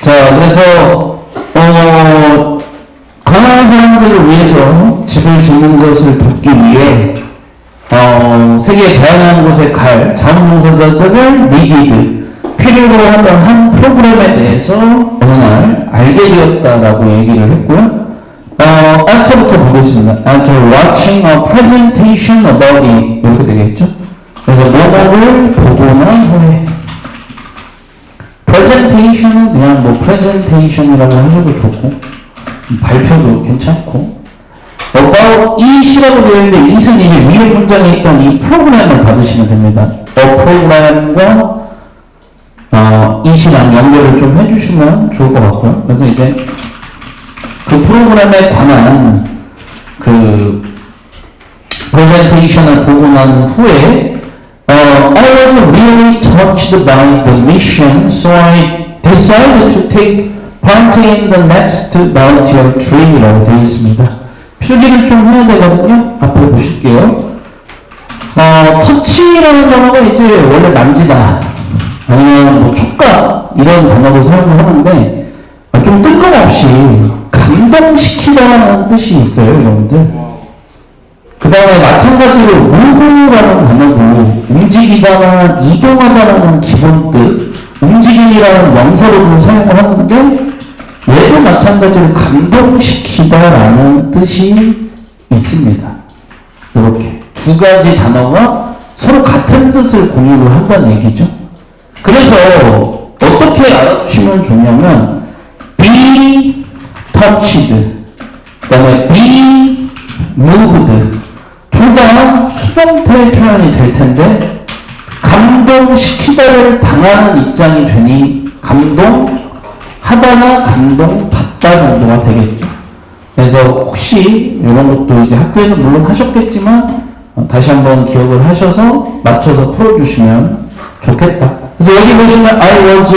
자, 그래서, 어, 가난한 사람들을 위해서 집을 짓는 것을 돕기 위해, 어, 세계 다양한 곳에 갈 자원봉사자들을 needed, 필요로 하던 한 프로그램에 대해서 어느 날 알게 되었다라고 얘기를 했고요. 어, after부터 보겠습니다. After watching a presentation about it. 이렇게 되겠죠? 그래서 뭐뭐를 보고 난 후에 presentation은 그냥 뭐 presentation이라고 하셔도 좋고 발표도 괜찮고 about it이라고 되어 있는데 it은 이제 위에 문장에 있던 이 프로그램을 받으시면 됩니다. 어 프로그램과 어, it이랑 연결을 좀 해주시면 좋을 것 같고요. 그래서 이제 그 프로그램에 관한 그 프레젠테이션을 보고 난 후에 어, I was really touched by the mission, so I decided to take part in the next volunteer train이라고 되어 있습니다. 표기를 좀 해야 되거든요. 앞에 보실게요. 어, 터치라는 단어가 이제 원래 만지다, 아니면 뭐 촉각, 이런 단어로 사용을 하는데, 어, 좀 뜬금없이 감동시키다라는 뜻이 있어요, 여러분들. 그 다음에 마찬가지로 움직이다나 이동하다라는 기본 뜻, 움직임이라는 명사로도 사용을 하는데, 얘도 마찬가지로 감동시키다라는 뜻이 있습니다. 이렇게 두 가지 단어가 서로 같은 뜻을 공유를 한다는 얘기죠. 그래서 어떻게 알아두시면 좋냐면 be touched, 그다음에 be moved 둘다 수동태 표현이 될 텐데 감동시키다를 당하는 입장이 되니 감동하다나 감동받다 정도가 되겠죠. 그래서 혹시 이런 것도 이제 학교에서 물론 하셨겠지만 어, 다시 한번 기억을 하셔서 맞춰서 풀어주시면 좋겠다. 그래서 여기 보시면 I was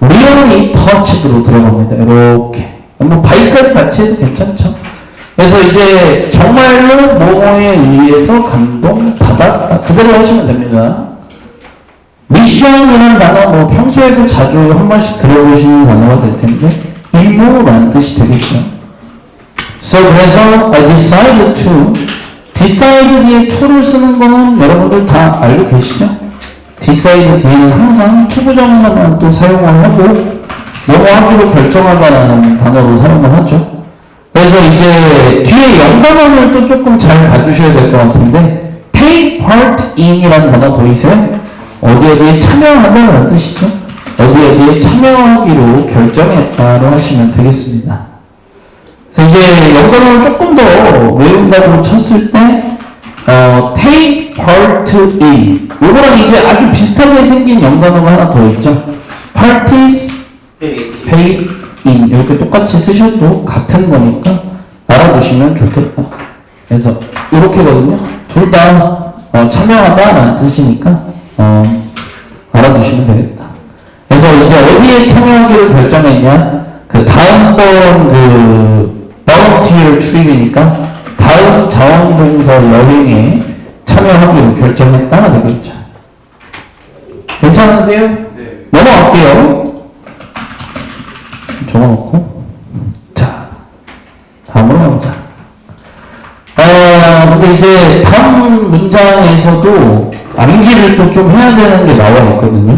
really touched로 들어갑니다. 이렇게. 뭐 바이까지 같이 해도 괜찮죠. 그래서 이제 정말로 뭐뭐에 의해서 감동받았다. 그대로 하시면 됩니다. 미션이라는 단어 뭐 평소에도 자주 한 번씩 들어보시는 단어가 될 텐데 임무라는 뜻이 되겠죠. So 그래서 I decided to decide 뒤에 to를 쓰는 거는 여러분들 다 알고 계시죠? decide 뒤에는 항상 부정만 또 사용을 하고 뭐뭐 하기로 결정하다라는 단어로 사용을 하죠. 그래서 이제 뒤에 영단어를 또 조금 잘 봐주셔야 될 것 같은데 take part in이라는 단어 보이세요? 어디 어디에 참여하다라는 뜻이죠. 어디 어디에 참여하기로 결정했다로 하시면 되겠습니다. 그래서 이제 영단어를 조금 더 외운다고 쳤을 때 어, take part in 이거랑 이제 아주 비슷하게 생긴 영단어가 하나 더 있죠. participate in 이렇게 똑같이 쓰셔도 같은 거니까 알아두시면 좋겠다. 그래서 이렇게거든요. 둘다 어, 참여하다라는 뜻이니까 어, 알아두시면 되겠다. 그래서 이제 어디에 참여하기를 결정했냐? 그 다음 번 그 volunteer trip이니까 다음 자원봉사 여행에 참여하기로 결정했다가 되겠죠. 괜찮으세요? 네. 넘어갈게요. 적어놓고. 자, 다음으로 가보자. 어, 근데 이제 다음 문장에서도 암기를 또 좀 해야 되는 게 나와 있거든요.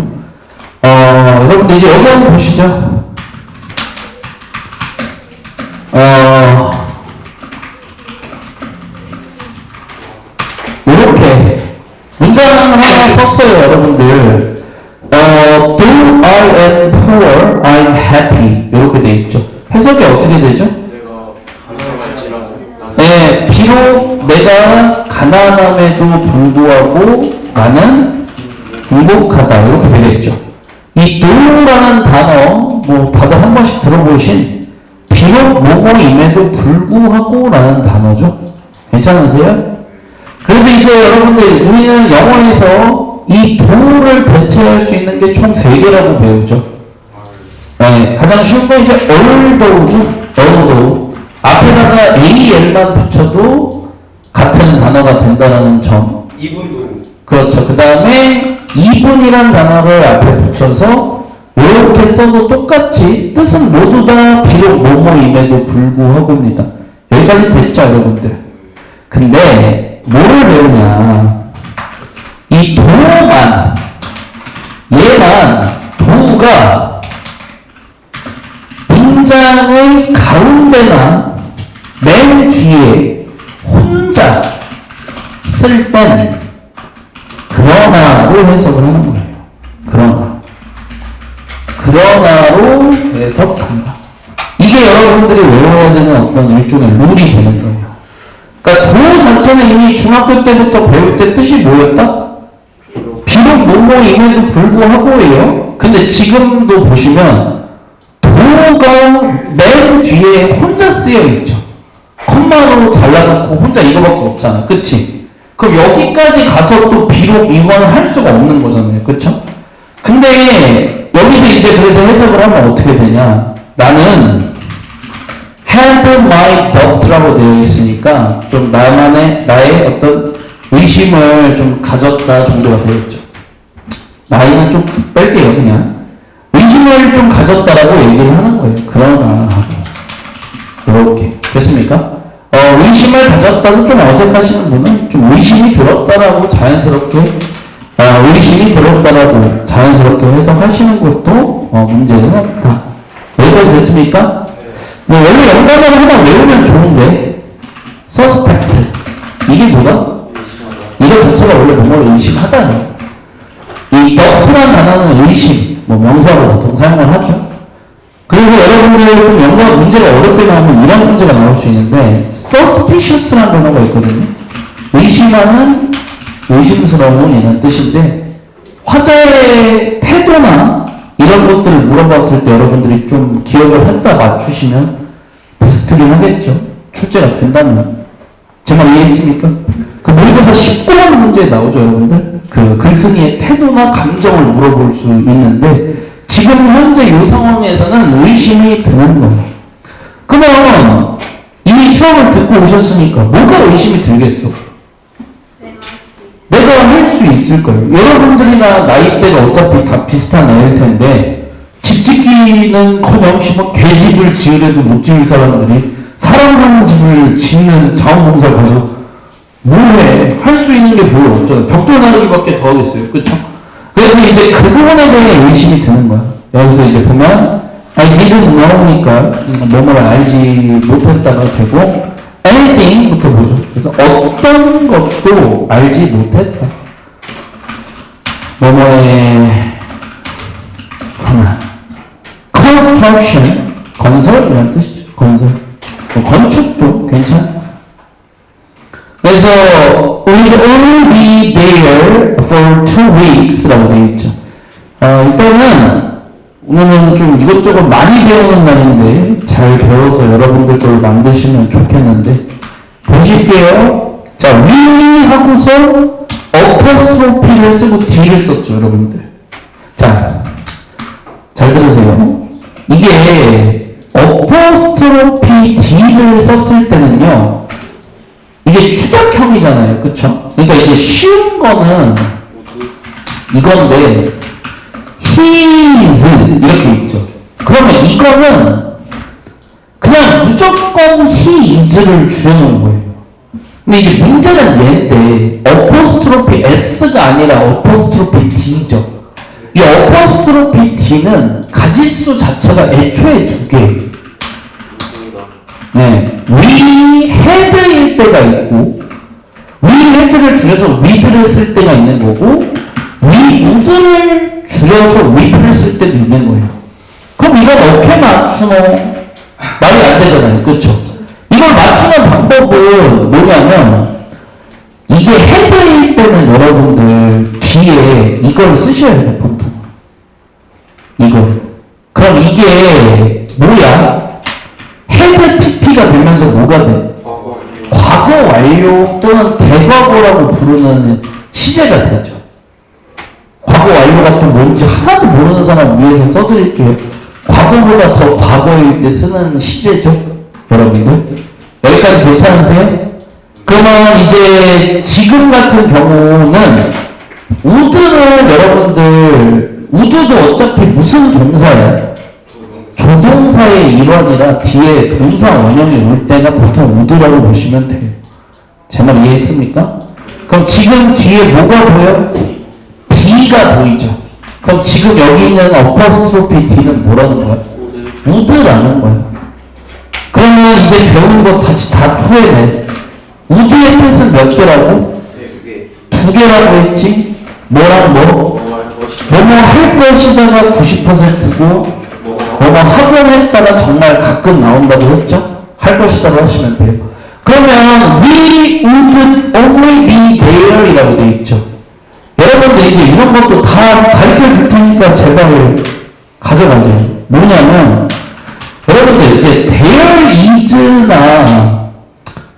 어, 여러분들 이제 여기 한번 보시죠. 어, 이렇게 문장을 하나 썼어요, 여러분들. 어, though I am poor, I'm happy. 이렇게 돼 있죠. 해석이 어떻게 되죠? 네, 비록 내가 가난함에도 불구하고 나는. 이렇게 되겠죠. 이 though라는 단어, 뭐, 다들 한 번씩 들어보신 비록 뭐뭐임에도 불구하고 라는 단어죠. 괜찮으세요? 그래서 이제 여러분들 우리는 영어에서 이 도를 대체할 수 있는 게 총 세 개라고 배우죠. 네, 가장 쉬운 건 이제 although죠. although 앞에다가 al만 붙여도 같은 단어가 된다는 점. 이분도 그렇죠. 그 다음에 이분이란 단어를 앞에 붙여서 이렇게 써도 똑같이 뜻은 모두 다 비록 뭐뭐임에도 불구하고입니다. 여기까지 됐죠, 여러분들? 근데 뭐를 배우냐? 이 도만 얘만 도가 문장의 가운데나 맨 뒤에 혼자 쓸땐 그러나로 해석을 하는 거예요. 그러나. 그러나로 해석한다. 이게 여러분들이 외워야 되는 어떤 일종의 룰이 되는 거예요. 그러니까 도 자체는 이미 중학교 때부터 배울 때 뜻이 뭐였다? 비록 뭐뭐임에도 불구하고예요. 근데 지금도 보시면 도가 맨 뒤에 혼자 쓰여 있죠. 콤마로 잘라놓고 혼자 이거밖에 없잖아. 그치? 그럼 여기까지 가서 또 비록 이거는 할 수가 없는 거잖아요. 그쵸? 근데 여기서 이제 그래서 해석을 하면 어떻게 되냐? 나는 had my doubt라고 되어 있으니까 좀 나만의 나의 어떤 의심을 좀 가졌다 정도가 되겠죠. 나이는 좀 뺄게요 그냥 의심을 좀 가졌다라고 얘기를 하는 거예요. 그러나 이렇게 됐습니까? 어, 의심을 가졌다고 좀 어색하시는 분은 좀 의심이 들었다라고 자연스럽게 아, 의심이 들었다라고 자연스럽게 해석하시는 것도 어, 문제는 없다. 여기까지 됐습니까? 뭐 원래 영단어를 하나 외우면 좋은데 suspect 이게 뭐다? 이거 자체가 원래 뭐뭐를 의심하다니 이 doubt란 단어는 의심 뭐 명사로 보통 사용을 하죠 그리고 여러분들 좀 영어 문제가 어렵게 나오면 이런 문제가 나올 수 있는데 suspicious라는 단어가 있거든요 의심하는 의심스러운 이런 뜻인데 화자의 태도나 이런 것들을 물어봤을 때 여러분들이 좀 기억을 했다 맞추시면 베스트긴 하겠죠. 출제가 된다면. 제 말 이해했습니까? 그 모의고사 19번 문제에 나오죠, 여러분들. 그 글쓴이의 태도나 감정을 물어볼 수 있는데 지금 현재 이 상황에서는 의심이 드는 거예요. 그러면 이미 수업을 듣고 오셨으니까 뭐가 의심이 들겠어? 있을 거예요. 여러분들이나 나이대가 어차피 다 비슷한 나이일 텐데 집 짓기는 커녕 뭐 개집을 지으려도 못 지을 사람들이 사람 사는 집을 짓는 자원봉사를 가서 뭐해? 할 수 있는 게 별로 없잖아요. 벽돌 나르기밖에 더 하겠어요. 그쵸? 그래서 이제 그 부분에 대해 의심이 드는 거야. 여기서 이제 보면 아니 이름 나오니까 뭐뭐를 알지 못했다가 되고 anything부터 보죠. 그래서 어떤 것도 알지 못했다. 뭐뭐의 하나 construction 건설 이런 뜻이죠. 건설 뭐 건축도 괜찮고 그래서 we'd only be there for two weeks라고 되어 있죠. 어, 일단은 오늘은 좀 이것저것 많이 배우는 날인데 잘 배워서 여러분들 걸 만드시면 좋겠는데 보실게요. 자, we 하고서 어퍼스트로피를 쓰고 D를 썼죠, 여러분들. 자, 잘 들으세요. 이게 어퍼스트로피 D를 썼을 때는요, 이게 추격형이잖아요, 그쵸? 그러니까 이제 쉬운 거는 이건데, his 이렇게 있죠. 그러면 이거는 그냥 무조건 he is를 줄여놓은 거예요. 근데 이제 문제는 얘인데 어퍼스트로피 s가 아니라 어퍼스트로피 d죠. 이 어퍼스트로피 d는 가지수 자체가 애초에 두 개예요. 네, we had일 때가 있고 we had를 줄여서 with를 쓸 때가 있는 거고 we would를 줄여서 with를 쓸 때도 있는 거예요. 그럼 이걸 어떻게 맞추노? 말이 안 되잖아요. 그렇죠? 이걸 맞추는 방법은 뭐냐면 이게 헤드일 때는 여러분들 뒤에 이걸 쓰셔야 돼요. 보통. 이걸. 그럼 이게 뭐야? 헤드 PP가 되면서 뭐가 돼? 과거 완료 또는 대과거라고 부르는 시제가 되죠. 과거 완료가 또 뭔지 하나도 모르는 사람 위해서 써드릴게요. 과거보다 더 과거일 때 쓰는 시제죠. 여러분들. 여기까지 괜찮으세요? 그러면 이제 지금 같은 경우는 우드를 여러분들 우드도 어차피 무슨 동사야? 조동사의 일환이라 뒤에 동사 원형이 올 때가 보통 우드라고 보시면 돼요. 제 말 이해했습니까? 그럼 지금 뒤에 뭐가 보여? D가 보이죠? 그럼 지금 여기 있는 어퍼스트로피 D는 뭐라는 거야? 우드라는 거야. 그러면 이제 배운 거 다시 다 토해내. 우드의 뜻은 몇 개라고? 두개 두 개라고 했지? 뭐랑 뭐? 뭐뭐 할 것이다가 90%고 뭐뭐 하곤 했다가 정말 가끔 나온다고 했죠? 할 것이다고 하시면 돼요. 그러면 we would only be there 이라고 돼 있죠. 여러분들 이제 이런 것도 다 가르쳐 줄 테니까 제발 가져가세요. 뭐냐면 여러분들 이제 there is나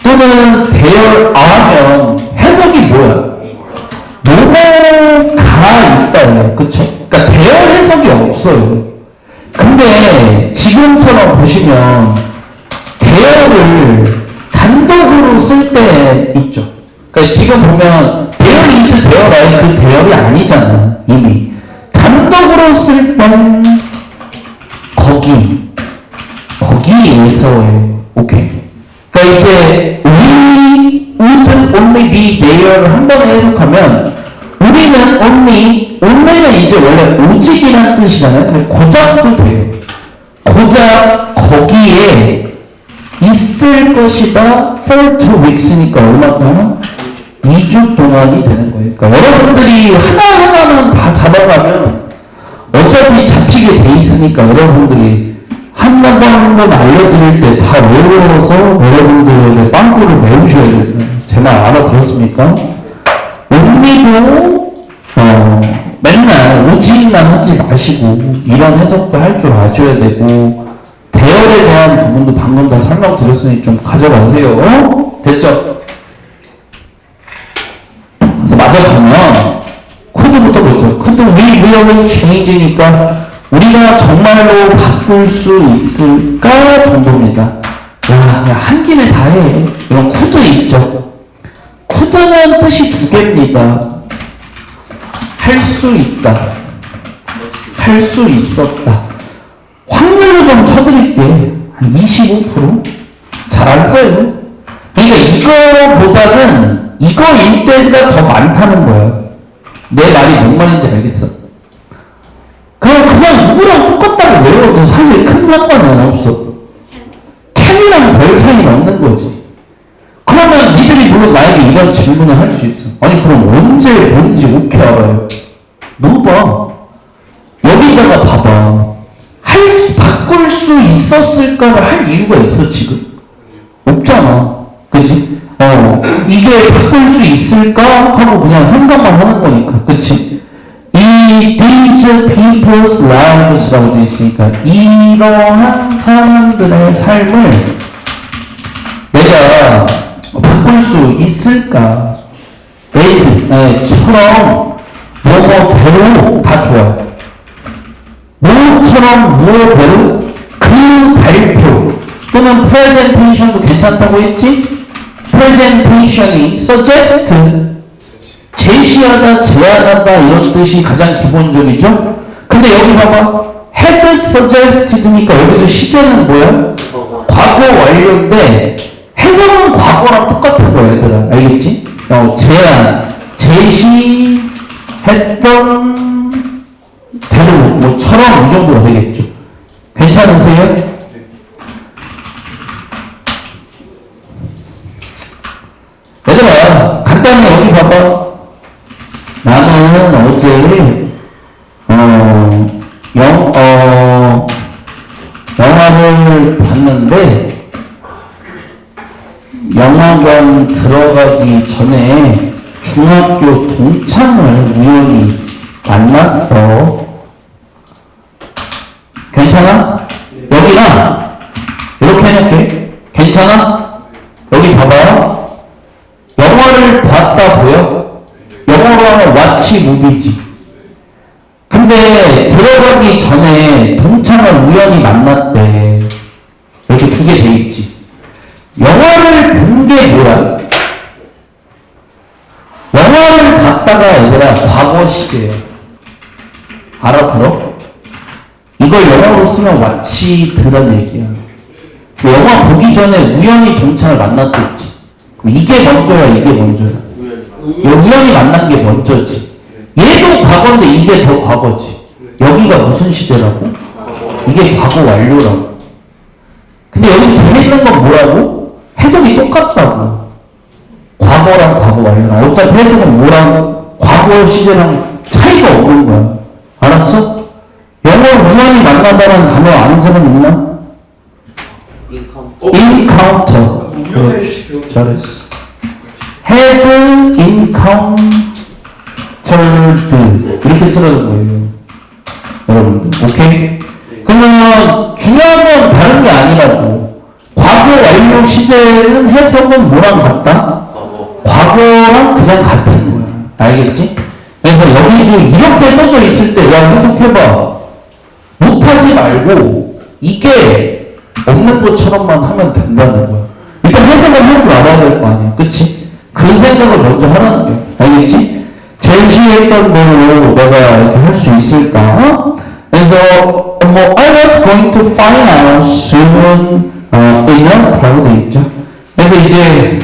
또는 there are면 해석이 뭐야? 뭐가 있다요. 그쵸? 그러니까 대열 해석이 없어요. 근데 지금처럼 보시면 대열을 단독으로 쓸 때 있죠. 그러니까 지금 보면 대열 인트 대열 아예 그 대열이 아니잖아. 이미. 단독으로 쓸땐 거기. 거기에서의 오케이. 그러니까 이제 we would only be there를 한 번에 해석하면 우리는 only only는 이제 원래 오직이라는 뜻이잖아요. 고작도 돼요. 고작 거기에 있을 것이다. for two weeks니까 얼마 동안? 2주 동안이 되는 거예요. 그러니까 여러분들이 하나하나만 다 잡아가면 어차피 잡히게 돼 있으니까 여러분들이 한번 한번 알려드릴 때 다 외워서 여러분들의 빵꾸를 메우셔야 돼요. 제말 알아들었습니까? 언니도 어, 맨날 오직만 하지 마시고 이런 해석도 할 줄 아셔야 되고 대열에 대한 부분도 방금 다 설명 드렸으니 좀 가져가세요. 어? 됐죠? 그래서 맞아 가면 쿠드부터 보세요. 쿠드 we will change니까 우리가 정말로 바꿀 수 있을까 정도입니다. 야, 그냥 한 김에 다 해. 이런 쿠드 있죠? 쿠드는 뜻이 두 개입니다. 할 수 있다. 할 수 있었다. 확률로 좀 쳐드릴게. 한 25%? 잘 안 써요. 그러니까 이거보다는 이거일 때가 더 많다는 거야. 내 말이 뭔 말인지 알겠어? 그럼 그냥 누구랑 똑같다고 외워도 사실 큰 상관은 없어. 캔이랑 별 차이는 없는 거지. 그러면 니들이 물론 나에게 이런 질문을 할 수 있어. 아니 그럼 언제 뭔지 어떻게 알아요? 너 봐. 여기다가 봐봐. 할 수, 바꿀 수 있었을까를 할 이유가 있어 지금? 없잖아. 그치? 어, 이게 바꿀 수 있을까? 하고 그냥 생각만 하는 거니까. 그치? 이 these people's lives라고 되어 있으니까 이러한 사람들의 삶을 내가 바꿀 수 있을까? 에이즈, 네, 처럼 뭐뭐 배로 다 좋아요. 뭐처럼 무엇 배로 그 발표 또는 프레젠테이션도 괜찮다고 했지? 프레젠테이션이 suggest 제시하다, 제안하다 이런 뜻이 가장 기본적이죠? 근데 여기 봐봐. had suggested니까 여기도 시제는 뭐야? 과거 완료인데 해석은 과거랑 똑같은 거야 얘들아 알겠지? 어, 제안, 제시했던 대로 뭐처럼 이 정도가 되겠죠 괜찮으세요? 얘들아 간단히 여기 봐봐 나는 어제 어, 영, 어, 영화를 봤는데 영화관 들어가기 전에 중학교 동창을 우연히 만났어. 45페이지. 근데 들어가기 전에 동창을 우연히 만났대. 이렇게 두 개 돼 있지. 영화를 본 게 뭐야? 영화를 봤다가 얘들아 과거 시제야. 알아들어? 이걸 영화로 쓰면 왓치 들은 얘기야. 영화 보기 전에 우연히 동창을 만났겠지. 이게 먼저야, 이게 먼저야. 우연히 뭐 만난 게 먼저지. 얘도 과거인데 이게 더 과거지. 여기가 무슨 시대라고? 이게 과거 완료라고. 근데 여기서 재밌는 건 뭐라고? 해석이 똑같다고. 과거랑 과거 완료랑. 어차피 해석은 뭐랑 과거 시대랑 차이가 없는 거야. 알았어? 영어로 우연히 만난다는 단어 아는 사람 있나? encounter. 그렇지. 잘했어. have encountered. 이렇게 쓰라는 거예요. 여러분들. 오케이? 그러면 중요한 건 다른 게 아니라고. 과거 완료 시제는 해석은 뭐랑 같다? 과거 과거랑 그냥 같은 거야. 알겠지? 그래서 여기도 이렇게 써져 있을 때, 야, 해석해봐. 못하지 말고, 이게 없는 것처럼만 하면 된다는 거야. 일단 해석을 할줄 알아야 될 거 아니야. 그치? 그 생각을 먼저 하라는 거야. 알겠지? 제시했던 대로 내가 이렇게 할 수 있을까? 어? 그래서, 뭐, I was going to find out soon, 어, in a crowd 있죠? 그래서 이제,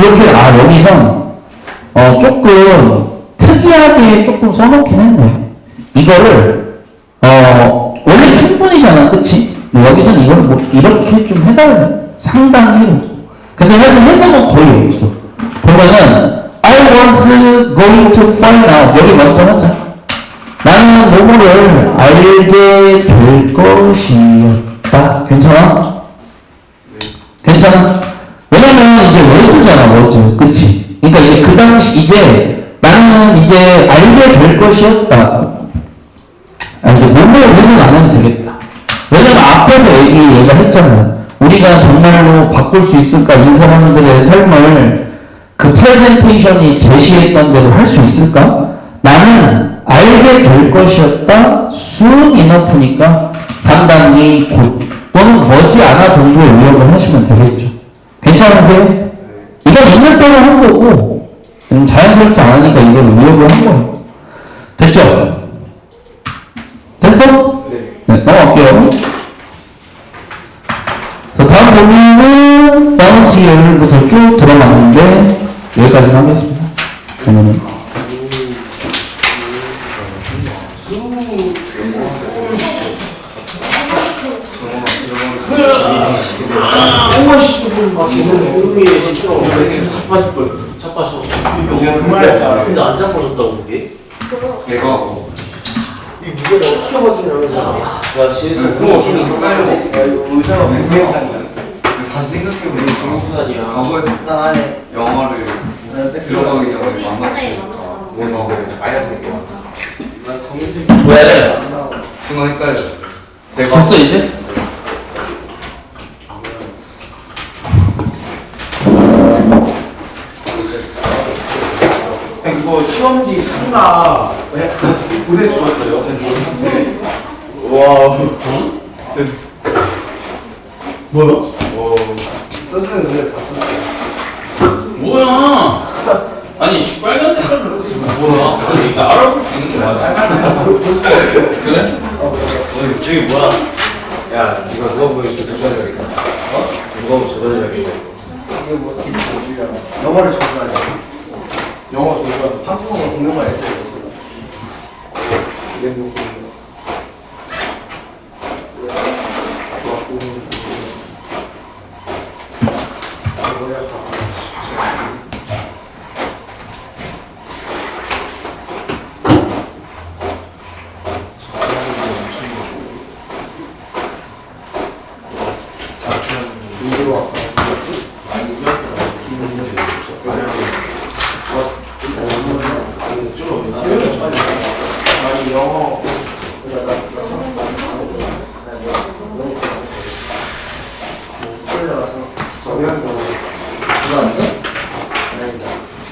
그렇게 아 여기서 어 조금 특이하게 조금 써놓긴 했네 이거를 어 원래 충분히잖아 그치? 여기선 이걸 뭐 이렇게 좀 해달래 상당히 근데 사실 해석은 거의 없어 보면은 I was going to find out 여기 먼저 하자 나는 뭐뭐를 알게 될 것이었다. 괜찮아? 괜찮아? 워즈잖아, 워즈. 그치? 그러니까 이제 그 당시, 이제 나는 이제 알게 될 것이었다. 아, 이제 뭐뭐를 안 해도 되겠다. 왜냐면 앞에서 얘기, 얘가 했잖아. 우리가 정말로 바꿀 수 있을까? 이 사람들의 삶을 그 프레젠테이션이 제시했던 대로 할 수 있을까? 나는 알게 될 것이었다. soon enough니까 상당히 곧 또는 머지않아 정도의 의역을 하시면 되겠죠. 괜찮으세요? 이건 있는 대로 한 거고 음, 자연스럽지 않으니까 이걸 의역을 한 거예요. 됐죠? 됐어? 네, 넘어갈게요. 자, 다음 부분은 다음 기열부터 쭉 들어갔는데 여기까지 하겠습니다. 그러면 아 지금 조용히 시끄러워 자빠질 뻔 자빠져 그 말이야. 근데 안 자빠졌다고 그게? 내가 이 무게를 어떻게 버티냐면 야 진짜 그거 힘이 성깔고 의사가 맹세산이야. 다시 생각해보면 중국산이야. 과거에서 나 안에 영화를 들어가기 전에 만났으니까 뭔가 빨간색이야. 왜? 순간 헷갈렸어. 내가 됐어 이제? 이거 시험지 상가 보내주었어요. 와 뭐야? 써주는 근데 다 썼어요. 뭐야? 아니 씨, 빨간 색깔로 뭐야? 아니 이거 알아볼 수 있는 거야? 그래? 저기 저기 뭐야 야 이거 누가 보면 조져줘야겠다 어? 누가 보면 조져줘야겠다 이게 뭐 지금 보주려고 영어를 전문하지. 영어 전문. 한국어 공룡만 했어요. 이게 뭐 공룡. 좋았고. 뭐야? 이리로 와서. 아니 영어?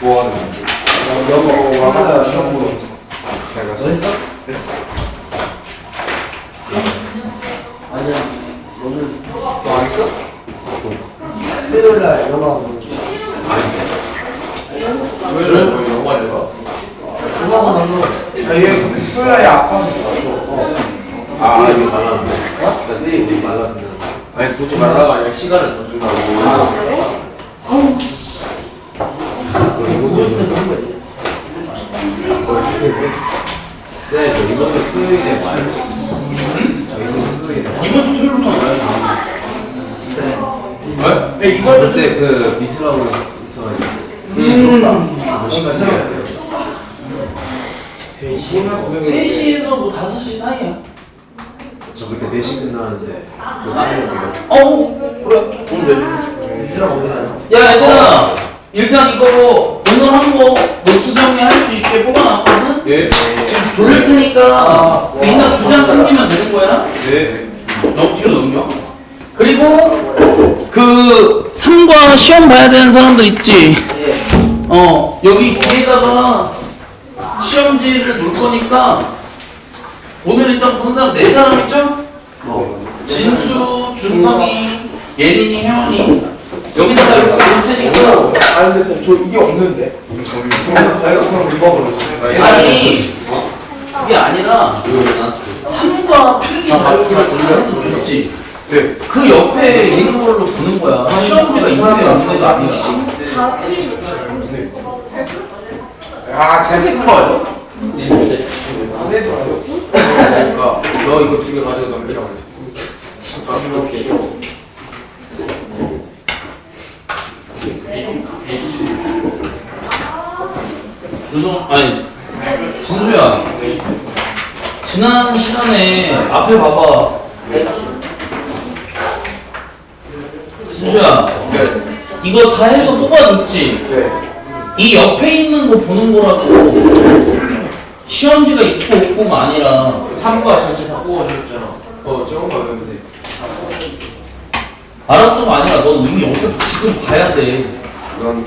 뭐 하는 건데? 영어 와가지고 시험 보러 잘 갔어. 어딨어? 아니야 너는 너안 했어? 토요일날 영어 보는 왜 영화 봐? 음악은 안 넣어. 아얘 토요일날에 아빠는 봤어 아 어? 나 세이 말랐는데 아니 보지 말라고 아니라 시간을 더 준다고 네, 저 이번 주 토요일에 와요. 저 이번 주 토요일에 와요. 이번 주 토요일부터 와야지. 네, 이번 주때그 미술하고 있어가지고. 음. 시간 돼요. 3시에서 뭐 5시 사이야. 저 그때 4시 끝나는데 그 라면 어, 그래. 오늘 내주. 미술학 어디 가요? 야, 얘들아. 일단 이거 오늘 한거 노트 정리할 수 있게 뽑아놨거든? 예? 지금 돌릴 테니까 그 인당 두장 챙기면 되는 거야? 네. 너 뒤로 넘겨. 그리고 그 3과 시험 봐야 되는 사람들 있지? 어, 여기 뒤에다가 시험지를 놓을 거니까 오늘 일단 본 사람 네 사람 있죠? 진수, 준성이, 예린이, 혜원이. 여기다가 이렇게 놓을 테니까. 아니 근데 쌤, 저 이게 없는데? 내가 그럼 읽어버렸어 아니 그게 아니라 3과 필기 자료를 다 해서 줬지. 네. 그 옆에 있는 걸로 보는 거야. 시험지가 있는데 없는데도 아니야 다 틀린 아 제스퍼요 네. 안 해줘요 그러니까 너 이거 두 개 가지고 넘기라고 했어. 이렇게. 주성 아니 진수야. 지난 시간에 앞에 봐봐. 진수야 이거 다 해서 뽑아줬지? 네. 이 옆에 있는 거 보는 거라고 시험지가 있고 없고가 아니라 3과 전체 다 뽑아주셨잖아. 어, 더 외우면 돼. 알았어가 아니라 넌 이미 어차피 지금 봐야 돼넌